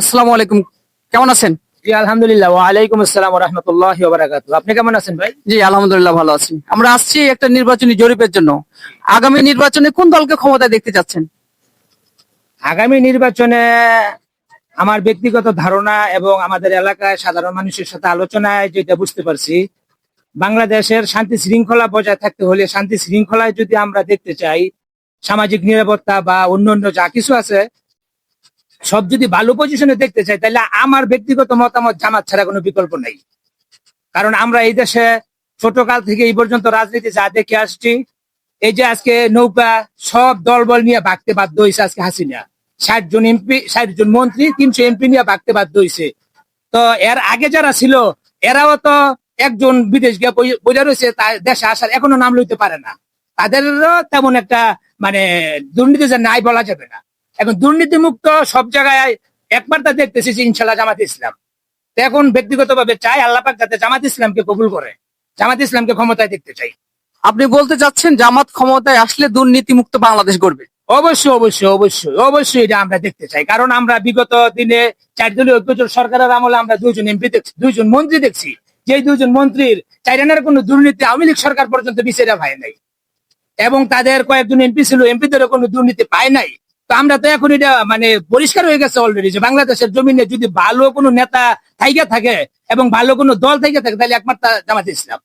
আসসালামু আলাইকুম। কেমন আছেন? জি আলহামদুলিল্লাহ। ওয়ালাইকুম আসসালাম রহমতুল্লাহ আপনি কেমন আছেন ভাই? জি আলহামদুলিল্লাহ ভালো আছি। আমরা আসছি একটা নির্বাচনী জরিপের জন্য। আগামী নির্বাচনে কোন দলকে ক্ষমতায় দেখতে চাচ্ছেন? আগামী নির্বাচনে আমার ব্যক্তিগত ধারণা এবং আমাদের এলাকায় সাধারণ মানুষের সাথে আলোচনায় যেটা বুঝতে পারছি বাংলাদেশের শান্তি শৃঙ্খলা বজায় থাকতে হলে শান্তি শৃঙ্খলায় যদি আমরা দেখতে চাই সামাজিক নিরাপত্তা বা অন্যান্য যা কিছু আছে সব যদি ভালো পজিশনে দেখতে চাই, তাহলে আমার ব্যক্তিগত মতামত জামাত ছাড়া কোনো বিকল্প নেই। কারণ আমরা এই দেশে ছোটকাল থেকে এই পর্যন্ত রাজনীতি যা দেখে আসছি, এই যে আজকে নৌকা, সব দলবল নিয়ে ভাগতে বাধ্য হয়েছে আজকে হাসিনা। ষাট জন এমপি, ষাট জন মন্ত্রী, তিনশো এমপি নিয়ে ভাগতে বাধ্য হয়েছে তো এর আগে যারা ছিল, এরাও তো একজন বিদেশ গিয়ে বোঝা রয়েছে দেশে আসার এখনও নাম লইতে পারে না। তাদেরও তেমন একটা মানে দুর্নীতি যে নাই বলা যাবে না। এখন দুর্নীতি মুক্ত সব জায়গায় একবার তা দেখতেছি যে ইনশাল্লাহ জামাত ইসলাম। এখন ব্যক্তিগতভাবে চাই আল্লাপাক যাতে জামাত ইসলামকে কবুল করে জামাত ইসলামকে ক্ষমতায় দেখতে চাই। আপনি বলতে চাচ্ছেন জামাত ক্ষমতায় আসলে দুর্নীতিমুক্ত বাংলাদেশ গড়বে? অবশ্যই অবশ্যই অবশ্যই অবশ্যই এটা আমরা দেখতে চাই। কারণ আমরা বিগত দিনে চার দলীয় ঐক্যজোট সরকারের আমলে আমরা দুইজন এমপি দেখছি দুইজন মন্ত্রী দেখছি। যে দুইজন মন্ত্রীর চাইরানের কোনো দুর্নীতি আওয়ামী লীগ সরকার পর্যন্ত বিচারে পায় নাই। এবং তাদের কয়েকজন এমপি ছিল এমপিদেরও কোনো দুর্নীতি পায় নাই। তো আমরা তো এখন এটা মানে পরিষ্কার হয়ে গেছে অলরেডি যে বাংলাদেশের জমিনে যদি ভালো কোনো নেতা থাইকে থাকে এবং ভালো কোনো দল থেকে থাকে তাহলে একমাত্র জামাত ইসলাম।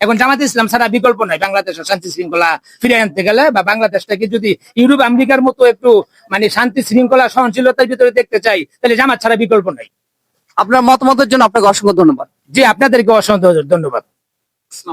এখন জামাত ইসলাম ছাড়া বিকল্প নাই বাংলাদেশের শান্তি শৃঙ্খলা ফিরে আনতে গেলে বা বাংলাদেশটাকে যদি ইউরোপ আমেরিকার মতো একটু মানে শান্তি শৃঙ্খলা সহনশীলতার ভিতরে দেখতে চাই তাহলে জামাত ছাড়া বিকল্প নাই। আপনার মতামতের জন্য আপনাকে অসংখ্য ধন্যবাদ। জি আপনাদেরকে অসংখ্য ধন্যবাদ।